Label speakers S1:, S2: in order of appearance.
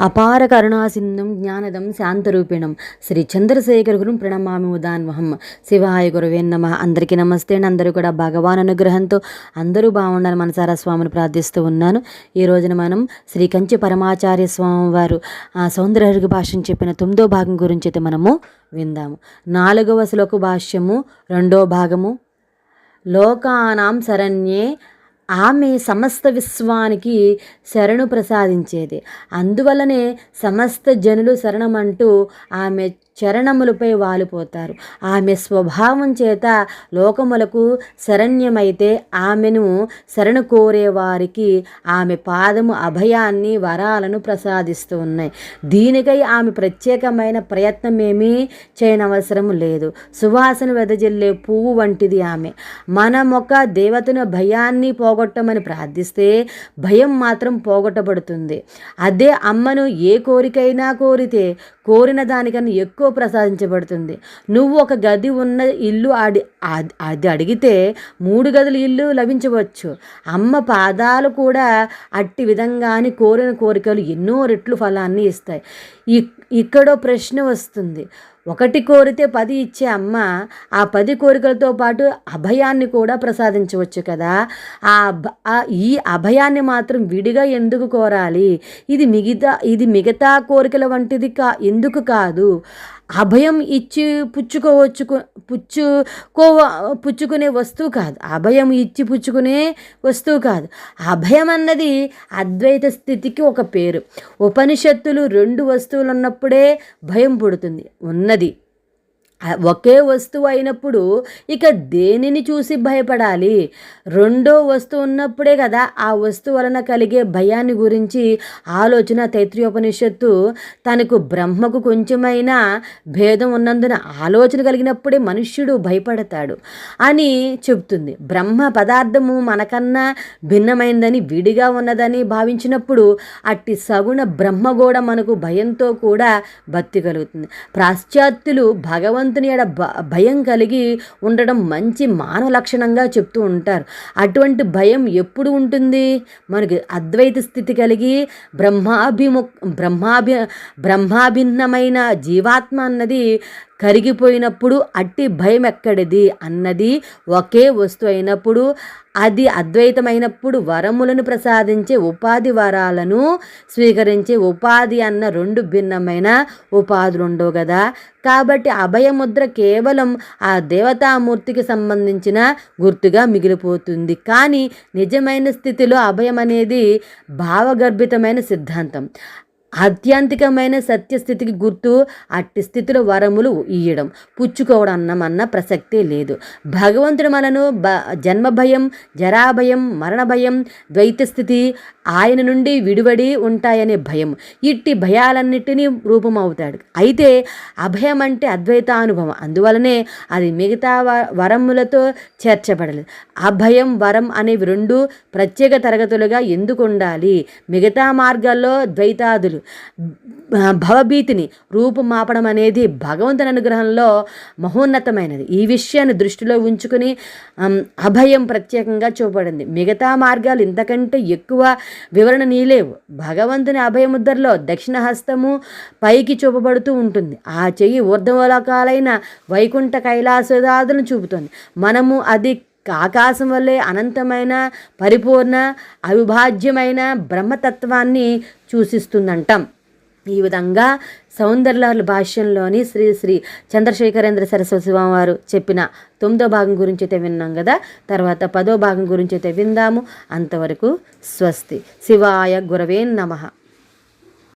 S1: అపార కరుణాసింధం జ్ఞానదం శాంతరూపిణం. శ్రీ చంద్రశేఖర గురు ప్రణమామి ఉదాన్వహం. శివాయ గురువే నమ. అందరికీ నమస్తే అండి. అందరూ కూడా భగవాన్ అనుగ్రహంతో అందరూ బాగుండాలని మనసారా స్వామిని ప్రార్థిస్తూ ఉన్నాను. ఈ రోజున మనం శ్రీ కంచి పరమాచార్య స్వామి వారు ఆ సౌందర్య భాషను చెప్పిన తొమ్మిదో భాగం గురించి అయితే మనము విందాము. నాలుగవ శ్లోక భాష్యము రెండో భాగము. లోకానాం శరణ్యే ఆమె సమస్త విశ్వానికి శరణు ప్రసాదించేది. అందువలనే సమస్త జనులు శరణమంటూ ఆమె చరణములపై వాలిపోతారు. ఆమె స్వభావం చేత లోకములకు శరణ్యమైతే ఆమెను శరణు కోరే వారికి ఆమె పాదము అభయాన్ని వరాలను ప్రసాదిస్తూ ఉన్నాయి. దీనికై ఆమె ప్రత్యేకమైన ప్రయత్నమేమీ చేయనవసరం లేదు. సువాసన వెదజల్లే పువ్వు వంటిది ఆమె. మన మొక్క దేవతను భయాన్ని పోగొట్టమని ప్రార్థిస్తే భయం మాత్రం పోగొట్టబడుతుంది. అదే అమ్మను ఏ కోరికైనా కోరితే కోరిన దానికన్నా ఎక్కువ ఎక్కువ ప్రసాదించబడుతుంది. నువ్వు ఒక గది ఉన్న ఇల్లు అడి అది అడిగితే మూడు గదుల ఇల్లు లభించవచ్చు. అమ్మ పాదాలు కూడా అట్టి విధంగాని కోరిన కోరికలు ఎన్నో రెట్లు ఫలాన్ని ఇస్తాయి. ఇక్కడో ప్రశ్న వస్తుంది. ఒకటి కోరితే పది ఇచ్చే అమ్మ ఆ పది కోరికలతో పాటు అభయాన్ని కూడా ప్రసాదించవచ్చు కదా. ఆ ఈ అభయాన్ని మాత్రం విడిగా ఎందుకు కోరాలి? ఇది మిగతా ఇది మిగతా కోరికల వంటిది కా ఎందుకు కాదు? అభయం ఇచ్చి పుచ్చుకోవచ్చు పుచ్చుకో పుచ్చుకునే వస్తువు కాదు. అభయం ఇచ్చి పుచ్చుకునే వస్తువు కాదు. అభయం అన్నది అద్వైత స్థితికి ఒక పేరు. ఉపనిషత్తులు రెండు వస్తువులు ఉన్నప్పుడే భయం పుడుతుంది. ఉన్నది. ఒకే వస్తువు అయినప్పుడు ఇక దేనిని చూసి భయపడాలి? రెండో వస్తువు ఉన్నప్పుడే కదా ఆ వస్తువు వలన కలిగే భయాన్ని గురించి ఆలోచన తైత్రీయోపనిషత్తు తనకు బ్రహ్మకు కొంచెమైనా భేదం ఉన్నందున ఆలోచన కలిగినప్పుడే మనుష్యుడు భయపడతాడు అని చెబుతుంది. బ్రహ్మ పదార్థము మనకన్నా భిన్నమైందని విడిగా ఉన్నదని భావించినప్పుడు అట్టి సగుణ బ్రహ్మ కూడా మనకు భయంతో కూడా భక్తి కలుగుతుంది. పాశ్చాత్యులు భగవంతు భగవంతుని ఎడ భయం కలిగి ఉండడం మంచి మానవ లక్షణంగా చెప్తూ ఉంటారు. అటువంటి భయం ఎప్పుడు ఉంటుంది? మనకి అద్వైత స్థితి కలిగి బ్రహ్మాభిము బ్రహ్మాభి బ్రహ్మాభిన్నమైన జీవాత్మ అన్నది కరిగిపోయినప్పుడు అట్టి భయం ఎక్కడిది? అన్నది ఒకే వస్తువు అయినప్పుడు అది అద్వైతమైనప్పుడు వరములను ప్రసాదించే ఉపాధి వరాలను స్వీకరించే ఉపాధి అన్న రెండు భిన్నమైన ఉపాధులు ఉండవు కదా కాబట్టి అభయముద్ర కేవలం ఆ దేవతామూర్తికి సంబంధించిన గుర్తుగా మిగిలిపోతుంది. కానీ నిజమైన స్థితిలో అభయం అనేది భావగర్భితమైన సిద్ధాంతం. ఆత్యాంతికమైన సత్యస్థితికి గుర్తు అట్టి స్థితిలో వరములు ఇయ్యడం పుచ్చుకోవడం అన్నమన్న ప్రసక్తే లేదు. భగవంతుడు మనను బ జన్మ భయం జరాభయం మరణ భయం ద్వైత స్థితి ఆయన నుండి విడివడి ఉంటాయనే భయం. ఇట్టి భయాలన్నిటినీ రూపమవుతాడు. అయితే అభయం అంటే అద్వైతానుభవం. అందువలనే అది మిగతా వరములతో చేర్చబడలేదు. అభయం వరం అనేవి రెండు ప్రత్యేక తరగతులుగా ఎందుకు ఉండాలి మిగతా మార్గాల్లో ద్వైతాదులు భవభీతిని రూపుమాపడం అనేది భగవంతుని అనుగ్రహంలో మహోన్నతమైనది. ఈ విషయాన్ని దృష్టిలో ఉంచుకుని అభయం ప్రత్యేకంగా చూపబడింది. మిగతా మార్గాలు ఇంతకంటే ఎక్కువ వివరణ నీలేవు. భగవంతుని అభయముద్రలో దక్షిణ హస్తము పైకి చూపబడుతూ ఉంటుంది. ఆ చెయ్యి ఊర్ధవలకాలైన వైకుంఠ కైలాసదాదులను చూపుతుంది. మనము అది ఆకాశం వల్లే అనంతమైన పరిపూర్ణ అవిభాజ్యమైన బ్రహ్మతత్వాన్ని సూచిస్తుందంటాం. ఈ విధంగా సౌందర్యాల భాష్యంలోని శ్రీ శ్రీ చంద్రశేఖరేంద్ర సరస్వతి వారు చెప్పిన తొమ్మిదో భాగం గురించి అయితే విన్నాం కదా? తర్వాత పదో భాగం గురించి అయితే విందాము. అంతవరకు స్వస్తి. శివాయ గురవే నమ.